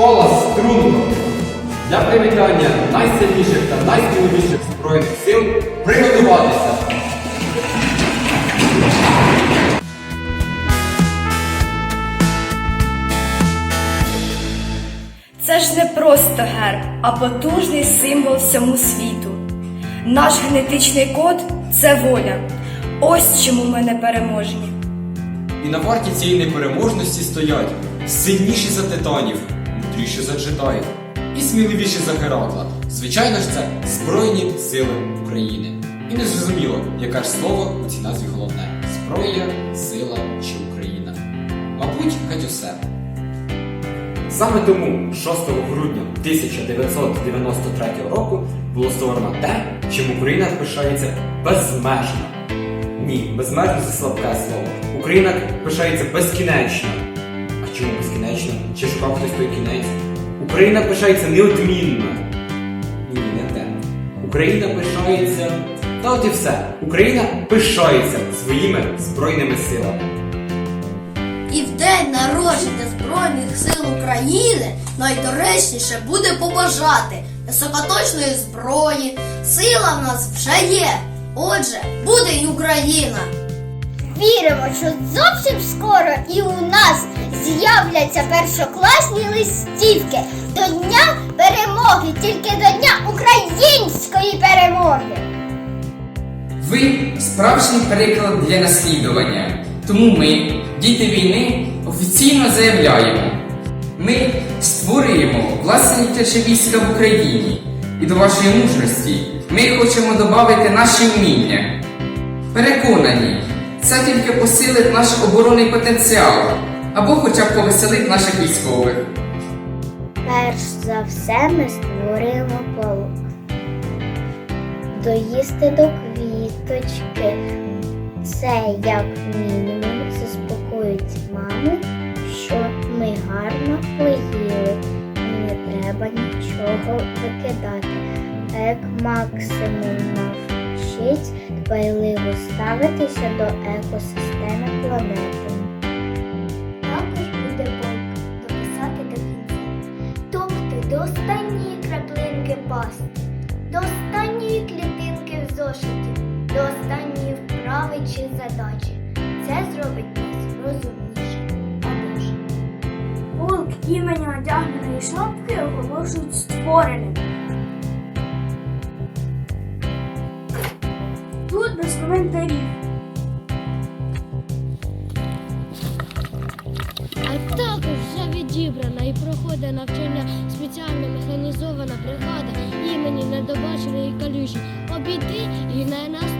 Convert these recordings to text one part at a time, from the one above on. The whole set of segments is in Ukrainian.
Школа струнко для привітання найсильніших та найсміливіших збройних сил приготуватися. Це ж не просто герб, а потужний символ всьому світу. Наш генетичний код це воля. Ось чому ми не переможні. І на варті цієї непереможності стоять сильніші за титанів, мудріші за джедаїв і сміливіші за Геракла. Звичайно ж, це Збройні Сили України. І не зрозуміло, яке ж слово у цій назві головне: зброя, сила чи Україна. Мабуть, геть усе. Саме тому 6 грудня 1993 року було створено те, чим Україна пишається безмежно. Ні, безмежно це слабке слово. Україна пишається безкінечно. А чому безкінечно? Чи шукав хтось той кінець? Україна пишається неодмінно. Ні, не те. Україна пишається. Та от і все. Україна пишається своїми збройними силами. І в день народження Збройних сил України найдоречніше буде побажати високоточної зброї. Сила в нас вже є. Отже, буде й Україна. Віримо, що зовсім скоро і у нас з'являться першокласні листівки до Дня перемоги, тільки до Дня української перемоги. Ви справжній приклад для наслідування. Тому ми, діти війни, офіційно заявляємо: ми створюємо власне дитяче війська в Україні. І до вашої мужності ми хочемо додати наші вміння. Переконані, це тільки посилить наш оборонний потенціал або хоча б повеселить наших військових. Перш за все ми створюємо полк. Доїсти до квіточки. Це як мінімум заспокоїть маму, що ми гарно поїли і не треба нічого викидати. А як максимум навчить дбайливо ставитися до екосистеми планети. Чи задачі. Це зробить нас розумніше. Ж. Полк імені одягненої шапки оголошують створеним. Тут без коментарів. А також вже відібрана і проходить навчання спеціальна механізована бригада імені недобаченої калюжі. Обійди і не наступи.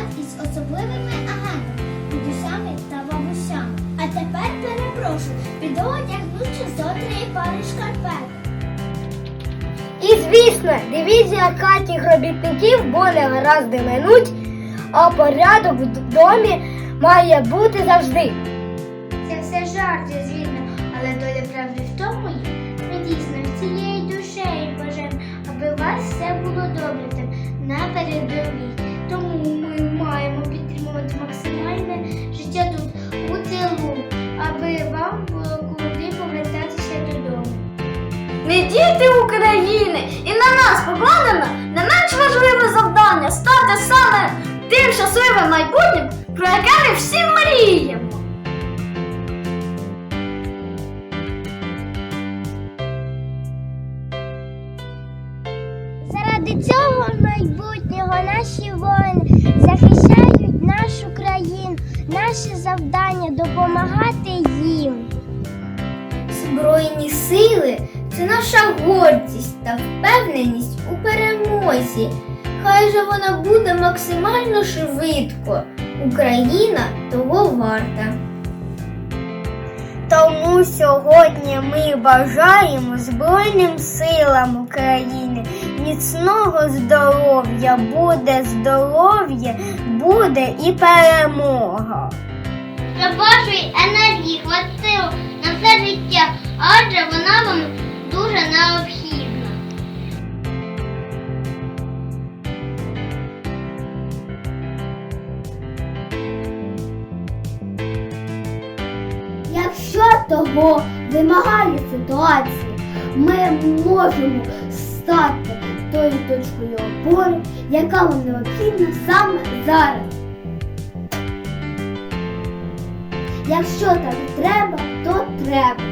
Працювати із особливими агентами, дідусями та бабусями. А тепер перепрошую, піду одягнучи зо три пари шкарпет. І звісно, дивізія катіх робітників буде гаразди минуть, а порядок в домі має бути завжди. Це все жарти, звісно, але доля правди в тому є. Ми дійсно всією душею бажаємо, аби у вас все було добре там на передовій. Покладено не менш важливе завдання стати саме тим щасливим майбутнім, про яке ми всі мріємо. Заради цього майбутнього наші воїни захищають нашу країну. Наше завдання допомагати їм. Збройні сили це наша гордість та впевненість у перемозі. Хай же вона буде максимально швидко. Україна того варта. Тому сьогодні ми бажаємо Збройним силам України міцного здоров'я, буде здоров'я, буде і перемога. Щоб вашої енергії хватило на все життя, адже вона вам дуже необхідна. Того вимагає ситуація. Ми можемо стати тою точкою опори, яка вам необхідна саме зараз. Якщо так треба, то треба.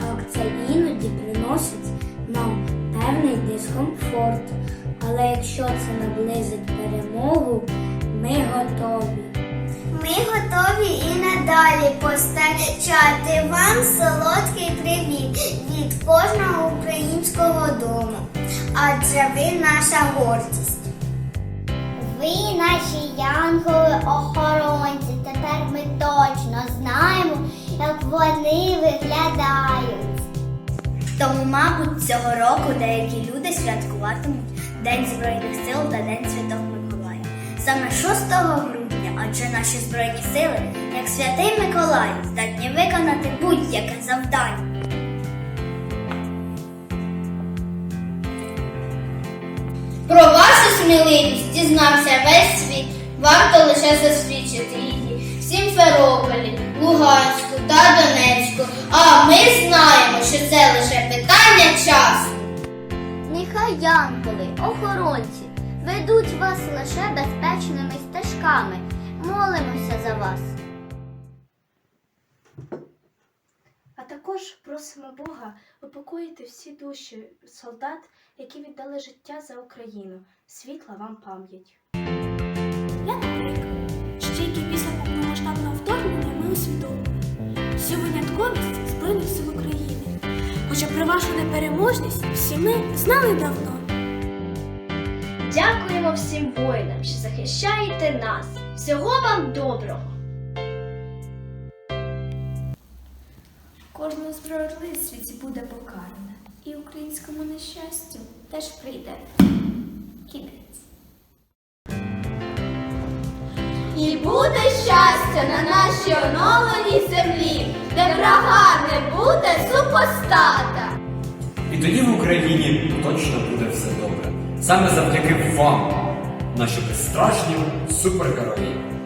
Так, це іноді приносить нам певний дискомфорт. Але якщо це наблизить перемогу, постачати вам солодкий привіт від кожного українського дому, адже ви наша гордість. Ви наші янголи-охоронці. Тепер ми точно знаємо, як вони виглядають. Тому, мабуть, цього року деякі люди святкуватимуть День Збройних сил та День Святого Миколая. Саме 6 грудня, адже наші Збройні сили, як святий Миколай, здатні виконати будь-яке завдання. Про вашу сміливість дізнався весь світ. Варто лише засвідчити її в Сімферополі, Луганську та Донецьку. А ми знаємо, що це лише питання часу. Нехай янголи, охоронці, ведуть вас лише безпечними стежками. Молимося за вас. А також просимо Бога упокоїти всі душі солдат, які віддали життя за Україну. Світла вам пам'ять. Я наприклад, що тільки після повномасштабного вторгнення ми усвідомили всю винятковість Збройних сил України. Хоча про вашу непереможність всі ми знали давно. Дякуємо всім воїнам, що захищаєте нас. Всього вам доброго! Кожна збройливість в світі буде покарана, і українському нещастю теж прийде кінець. І буде щастя на нашій оновленій землі, де врага не буде супостата. І тоді в Україні точно буде все добре. Саме завдяки вам, наші безстрашні супергерої.